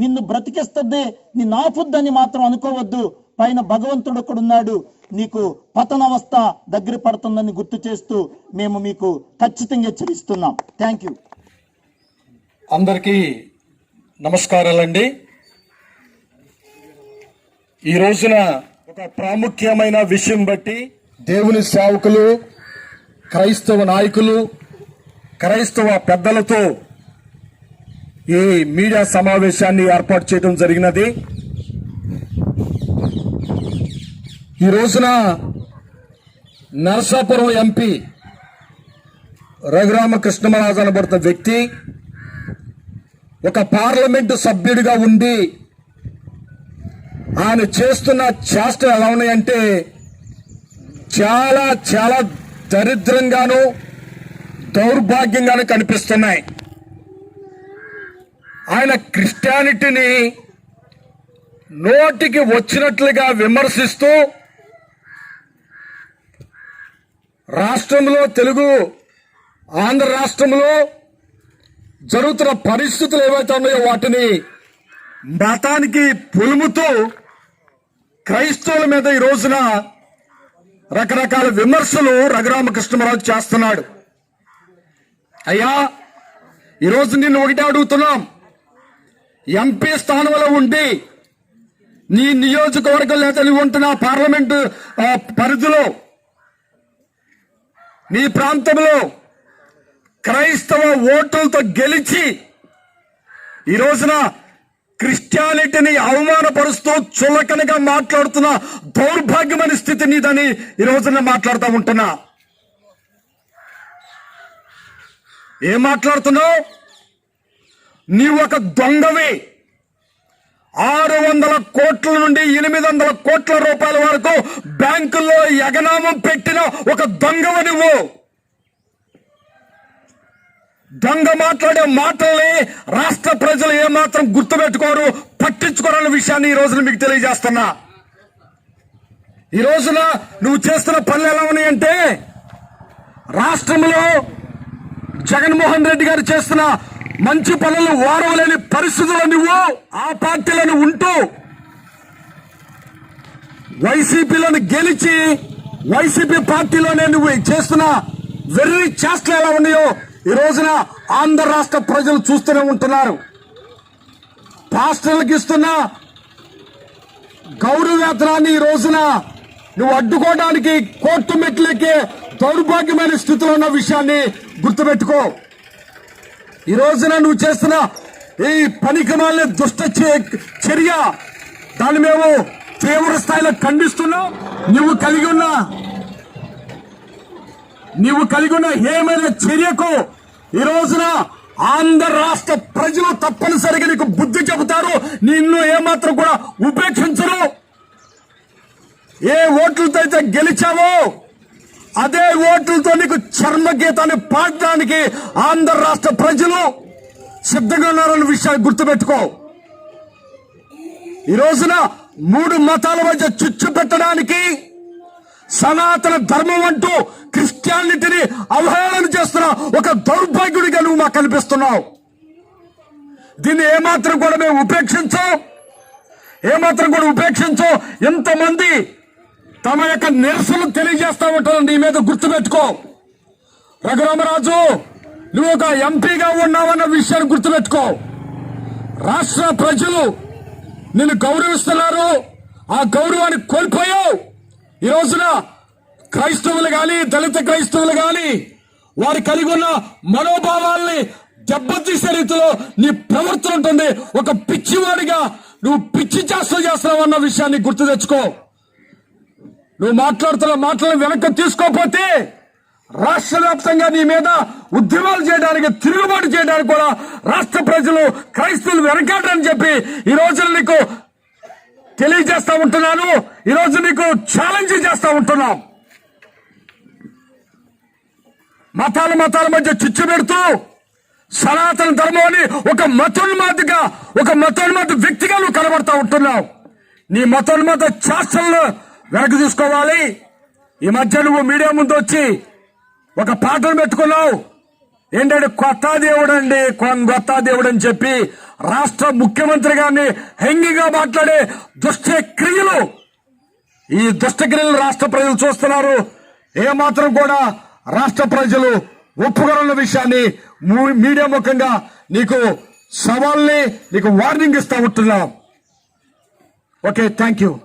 నిన్ను బ్రతికిస్తుంది నిన్ను ఆపుద్దని మాత్రం అనుకోవద్దు. పైన భగవంతుడు ఒకడున్నాడు నీకు పతనవస్థ దగ్గర పడుతుందని గుర్తు చేస్తూ మేము మీకు ఖచ్చితంగా హెచ్చరిస్తున్నాం థ్యాంక్ యూ అందరికీ నమస్కారాలండి. ఈ రోజున ఒక ప్రాముఖ్యమైన విషయం బట్టి దేవుని సేవకులు క్రైస్తవ నాయకులు క్రైస్తవ పెద్దలతో ఈ మీడియా సమావేశాన్ని ఏర్పాటు చేయడం జరిగినది. ఈ రోజున నరసాపురం ఎంపీ రఘురామకృష్ణమరాజు అనబడుతున్న వ్యక్తి ఒక పార్లమెంటు సభ్యుడిగా ఉండి ఆయన చేస్తున్న చేష్టలు ఎలా ఉన్నాయంటే చాలా చాలా దరిద్రంగాను దౌర్భాగ్యంగాను కనిపిస్తున్నాయి. ఆయన క్రిస్టియానిటీని నోటికి వచ్చినట్లుగా విమర్శిస్తూ రాష్ట్రంలో తెలుగు ఆంధ్ర రాష్ట్రంలో జరుగుతున్న పరిస్థితులు ఏవైతే ఉన్నాయో వాటిని మతానికి పులుముతూ క్రైస్తవుల మీద ఈ రోజున రకరకాల విమర్శలు రఘురామకృష్ణరాజు చేస్తున్నాడు. అయ్యా ఈరోజు నిన్ను ఒకటే అడుగుతున్నాం. ఎంపీ స్థానంలో ఉండి నీ నియోజకవర్గం లేదా నువ్వు ఉంటున్న పార్లమెంటు పరిధిలో నీ ప్రాంతంలో క్రైస్తవ ఓటులతో గెలిచి ఈ రోజున క్రిస్టియానిటీని అవమానపరుస్తూ చులకనగా మాట్లాడుతున్న దౌర్భాగ్యమైన స్థితి నీదని ఈ రోజున మాట్లాడుతూ ఉంటున్నా. ఏం మాట్లాడుతున్నావు? నీవు ఒక దొంగవి. ఆరు వందల కోట్ల నుండి ఎనిమిది వందల కోట్ల రూపాయల వరకు బ్యాంకుల్లో ఎగనామం పెట్టిన ఒక దొంగవ నువ్వు. దొంగ మాట్లాడే మాటల్ని రాష్ట్ర ప్రజలు ఏమాత్రం గుర్తుపెట్టుకోరు పట్టించుకోరన్న విషయాన్ని ఈ రోజున మీకు తెలియజేస్తున్నా. ఈ రోజున నువ్వు చేస్తున్న పనులు ఎలా ఉన్నాయంటే రాష్ట్రంలో జగన్మోహన్ రెడ్డి గారు చేస్తున్న మంచి పనులు ఓడవలేని పరిస్థితులు నువ్వు ఆ పార్టీలను ఉంటూ వైసీపీలను గెలిచి వైసీపీ పార్టీలోనే నువ్వు చేస్తున్న వెర్రి చేష్టలు ఎలా ఉన్నాయో ఈ రోజున ఆంధ్ర రాష్ట్ర ప్రజలు చూస్తూనే ఉంటున్నారు. పాస్టర్లకు ఇస్తున్న గౌరవ వేతనాన్ని ఈ రోజున నువ్వు అడ్డుకోవడానికి కోర్టు మెట్లకే దౌర్భాగ్యమైన స్థితిలో ఉన్న విషయాన్ని గుర్తుపెట్టుకో. ఈ రోజున నువ్వు చేస్తున్న ఈ పనికిమాలిన దుష్ట చర్య. దాన్ని మేము తీవ్ర స్థాయిలో ఖండిస్తున్నాం. నువ్వు కలిగి ఉన్న నువ్వు కలిగి ఉన్న ఏమైనా చర్యకు ఈ రోజున ఆంధ్ర రాష్ట్ర ప్రజలు తప్పనిసరిగా నీకు బుద్ధి చెబుతారు. నిన్ను ఏమాత్రం కూడా ఉపేక్షించరు. ఏ ఓట్లతో అయితే గెలిచావో అదే ఓట్లతో నీకు చర్మ గీతాన్ని పాడడానికి ఆంధ్ర రాష్ట్ర ప్రజలు సిద్ధంగా ఉన్నారన్న విషయాన్ని గుర్తుపెట్టుకో. ఈ రోజున మూడు మతాల మధ్య చుచ్చు పెట్టడానికి సనాతన ధర్మం అంటూ క్రిస్టియానిటీని అవహేళన చేస్తున్న ఒక దౌర్భాగ్యుడిగా నువ్వు మాకు కనిపిస్తున్నావు. దీన్ని ఏమాత్రం కూడా మేము ఉపేక్షించాం. ఏమాత్రం కూడా ఉపేక్షించో. ఎంతమంది తమ యొక్క నిరసనలు తెలియజేస్తా ఉంటారు నీ మీద గుర్తుపెట్టుకో రఘురామరాజు నువ్వు ఒక ఎంపీగా ఉన్నావన్న విషయాన్ని గుర్తుపెట్టుకో రాష్ట్ర ప్రజలు నిన్ను గౌరవిస్తున్నారు. ఆ గౌరవాన్ని కోల్పోయావు. ఈ రోజున క్రైస్తవులు కానీ దళిత క్రైస్తవులు కానీ వారు కలిగి ఉన్న మనోభావాల్ని దెబ్బతీసే రీతిలో నీ ప్రవర్తన ఉంటుంది. ఒక పిచ్చివాడిగా నువ్వు పిచ్చి చేస్తూ చేస్తున్నావు అన్న విషయాన్ని గుర్తు తెచ్చుకో. నువ్వు మాట్లాడుతున్న మాటలను వెనక్కి తీసుకోకపోతే రాష్ట్ర వ్యాప్తంగా నీ మీద ఉద్యమాలు చేయడానికి తిరుగుబాటు చేయడానికి కూడా రాష్ట్ర ప్రజలు క్రైస్తవులు వెనకాడని చెప్పి ఈ రోజు నీకు తెలియజేస్తా ఉంటున్నాను. ఈ రోజు నీకు ఛాలెంజ్ చేస్తా ఉంటున్నాం. మతాల మతాల మధ్య చిచ్చు పెడుతూ సనాతన ధర్మం అని ఒక మతోన్మాదిగా ఒక మతోన్మాద వ్యక్తిగా నువ్వు కనబడతా ఉంటున్నావు. నీ మతోన్మాద చేష్టలను వెనక్కి చూసుకోవాలి. ఈ మధ్య నువ్వు మీడియా ముందు వచ్చి ఒక పాటను పెట్టుకున్నావు. ఏంటంటే కొత్త దేవుడు అండి కొత్త దేవుడు అని చెప్పి రాష్ట్ర ముఖ్యమంత్రి గారిని హెంగిగా మాట్లాడే దుష్ట క్రియలు. ఈ దుష్ట క్రియలు రాష్ట్ర ప్రజలు చూస్తున్నారు. ఏమాత్రం కూడా రాష్ట్ర ప్రజలు ఒప్పుకోరన్న విషయాన్ని మూ- మీడియా ముఖంగా నీకు సవాల్ని నీకు వార్నింగ్ ఇస్తా ఉంటున్నాం. Okay thank you.